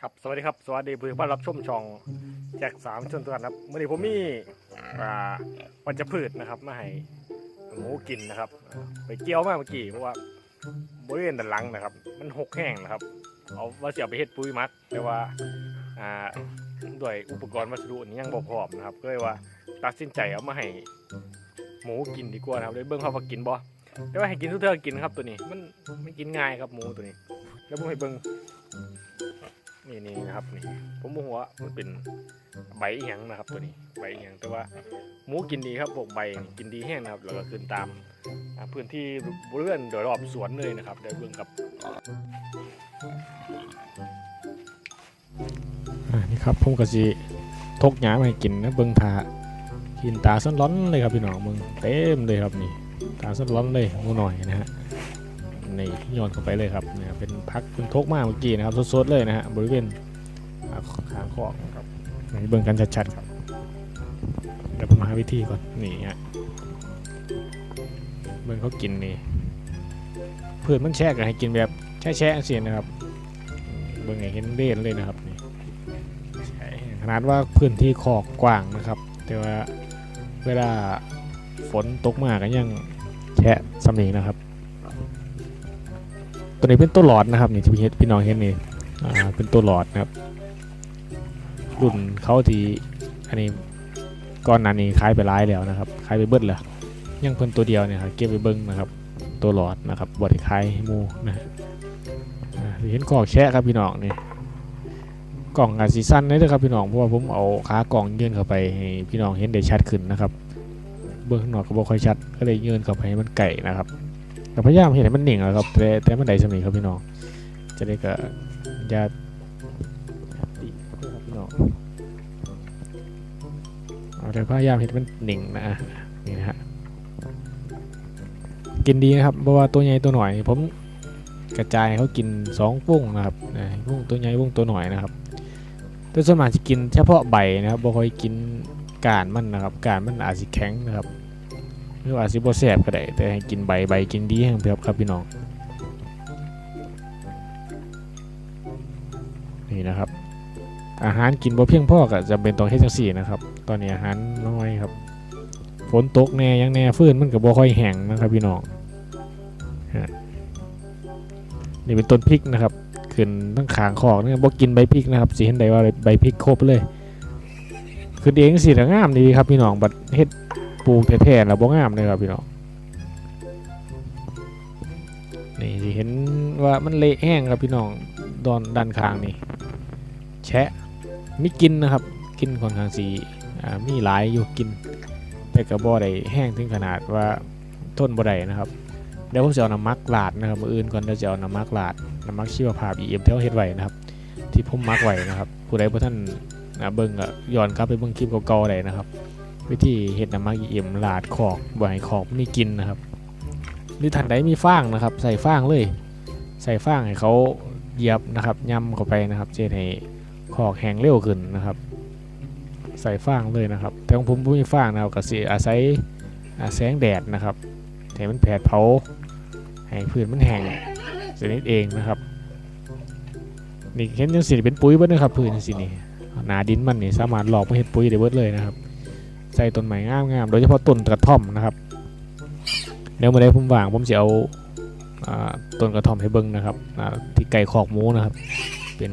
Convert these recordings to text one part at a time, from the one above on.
ครับสวัสดีครับสวัสดีเพื่อนผู้รับชมช่องแจ็คสามชนตัวครับเมื่อนี้ผมมีอ่าวัชพืชนะครับมาให้หมูกินนะครับ ไปเกี่ยวมาเมื่อกี้เพราะว่าบริเวณด้านหลังนะครับ มันหกแห้งนะครับ เอาว่าจะเอาไปเฮ็ดปุ๋ยมักแต่ว่าอ่าด้วยอุปกรณ์วัสดุนี่ยังบ่พร้อมนะครับก็เลยว่าตัดสินใจเอามาให้หมูกินดีกว่านะครับเลยเบิ่งเขาว่ากินบ่แต่ว่าให้กินทุกเทื่อกินครับตัวนี้มันมันกินง่ายครับหมูตัวนี้ แล้วผมให้เบิ่ง นี่นี่นะครับนี่ผมบอกว่ามันเป็นใบอีหยังนะครับตัวนี้ใบอีหยังแต่ว่าหมูกินดีครับพวกใบกินดีแห้งนะครับแล้วก็ขึ้นตามพื้นที่บริเวณโดยรอบสวนเลยนะครับได้เบิ่งกับนี่ครับผมก็สิทกหยามาให้กินนะเบิ่งทากินตาส้นร้อนเลยครับพี่น้องมึงเต็มเลยครับนี่ตาส้นร้อนเลยหมูหน่อยนะฮะ นี่โยนเข้าไปเลยครับเนี่ยเป็นพักเป็นทกมากเมื่อกี้นะครับสดๆเลยนะฮะบริเวณอ่าขางคอกนะครับให้เบิ่งกันชัดๆครับเดี๋ยวผมหาวิธีก่อนนี่ฮะเบิ่งเขากินนี่เพื่อนมันแช่กันให้กินแบบแช่ๆเสียนะครับเบิ่งไงเห็นเด่นเลยนะครับนี่ขนาดว่าพื้นที่คอกกว้างนะครับ แต่ว่าเวลาฝนตกมากก็ยังแช่สำนีนะครับ ตัวนี้เป็นตัวหลอดนะครับนี่ที่พี่เห็นพี่น้องเห็นนี่อ่าเป็นตัวหลอดนะครับรุ่นเขาที่อันนี้ก้อนนั้นนี้ขายไปร้ายแล้วนะครับขายไปเบิดแล้วยังเพิ่นตัวเดียวเนี่ยครับเก็บไปเบิ้งนะครับ ตัวหลอดนะครับบไดขายให้หมูนะเห็นกล่องแชะครับพี่น้องนี่กล่องอาซีซันนี่ด้วยครับพี่น้องเพราะว่าผมเอาขากล่องยื่นเข้าไปให้พี่น้องเห็นได้ชัดขึ้นนะครับ เบื้องข้างนอกก็บ่ค่อยชัด ก็เลยยื่นเข้าไปให้มันไก่นะครับ ก็พยายามเห็นให้มันหนิ่งอะครับ แต่แต่มันได้สำนีครับพี่น้อง จะได้ก็อย่าตีครับพี่น้องเอาแต่พยายามเห็นมันหนิ่งนะนี่นะฮะกินดีนะครับเพราะว่าตัวใหญ่ตัวหน่อย ผมกระจายเขากินสองปุ้งนะครับนะปุ้งตัวใหญ่ปุ้งตัวหน่อยนะครับแต่ส่วนมากจะกินเฉพาะใบนะครับบ่ค่อยกินกานมันนะครับกานมันอาจจะแข็งนะครับ หรือว่าสิบ่แซ่บก็ได้แต่ให้กินใบใบกินดีแห้งครับครับพี่น้องนี่นะครับ อาหารกินบ่เพียงพอก็จะเป็นต้องเฮ็ดจังซี่นะครับ ตอนนี้อาหารน้อยครับฝนตกแน่ยังแน่ฟื้นมันก็บ่ค่อยแห้งนะครับพี่น้องนี่เป็นต้นพริกนะครับขึ้นทั้งขางคอกนี่บ่กินใบพริกนะครับสิเห็นได้ว่าใบพริกครบเลยขึ้นเองสิละงามดีครับพี่น้องบัดเฮ็ด ปลูกแท้ๆแล้วบ่งามเลยครับพี่น้องนี่สิเห็นว่ามันเละแห้งครับพี่น้องดอนด้านข้างนี่แชะมีกินนะครับ กินค่อนข้างสีอ่ามีหลายอยู่กิน แต่ก็บ่ได้แห้งถึงขนาดว่าทนบ่ได้นะครับเดี๋ยวผมจะเอาน้ำมักลาดนะครับมืออื่นก่อนเดี๋ยวจะเอาน้ำมักลาดน้ำมักชีวภาพ EM ที่เขาเฮ็ดไว้นะครับ ที่ผมมักไว้นะครับผู้ใดบ่ท่านเบิ่งก็ย้อนกลับไปเบิ่งคลิปเก่าๆได้นะครับ วิธีเห็ดน้ำมักเอี่ยมลาดขอกบ่ให้ขอกนี่กินนะครับ หรือท่านใดมีฟางนะครับ ใส่ฟางเลย ใส่ฟางให้เขาเหยียบนะครับย่ำเข้าไปนะครับเจนให้ขอกแห้งเร็วขึ้นนะครับ ใส่ฟางเลยนะครับ แต่ของผมบ่มีฟางนะครับก็สิอาศัยแสงแดดนะครับให้มันแผดเผาให้พื้นมันแห้งสนิทเองนะครับนี่เห็นจังสิเป็นปุ๋ยเบิดนะครับพื้นจังสินี่หนาดินมันนี่สามารถหลอกมาเฮ็ดปุ๋ยได้เบิดเลยนะครับ ใส่ต้นไม้งามๆโดยเฉพาะต้นกระท่อมนะครับเดี๋ยวเมื่อใดผมว่างผมจะเอาอต้นกระท่อมให้เบิ้งนะครับที่ไก่ขอกหมูนะครับ เป็น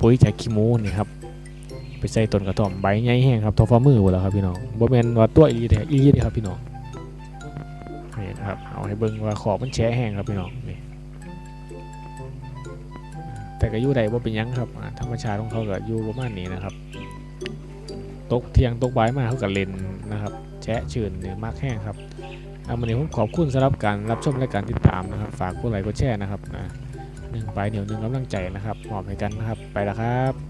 ปุ๋ยจากขี้หมูนี่ครับไปใส่ต้นกระท่อมใบใหญ่แห้งครับทอฟ้ามือหมดแล้วครับพี่น้องบ่แมนว่าตัวอีแท้อีเด้ครับพี่น้องนี่นะครับเอาให้เบิ้งว่าขอบมันแฉะแห้งครับพี่น้องนี่แต่ก็อยู่ใดบ่าเป็นยังครับอ่าธรรมชาติของเขาก็อยู่ประมาณนี้นะครับ ตกเทียงตกบ่ายมาเขากับเลนนะครับแชะชื่นเนี่ยมากแห้งครับเอามันนี้ผมขอบคุณสำหรับการรับชมและการติดตามนะครับ ฝากกดไลค์กดแชร์นะครับนะหนึ่งไปเหนียวหนึ่งกำลังใจนะครับมอมให้กันนะครับไปแล้วครับ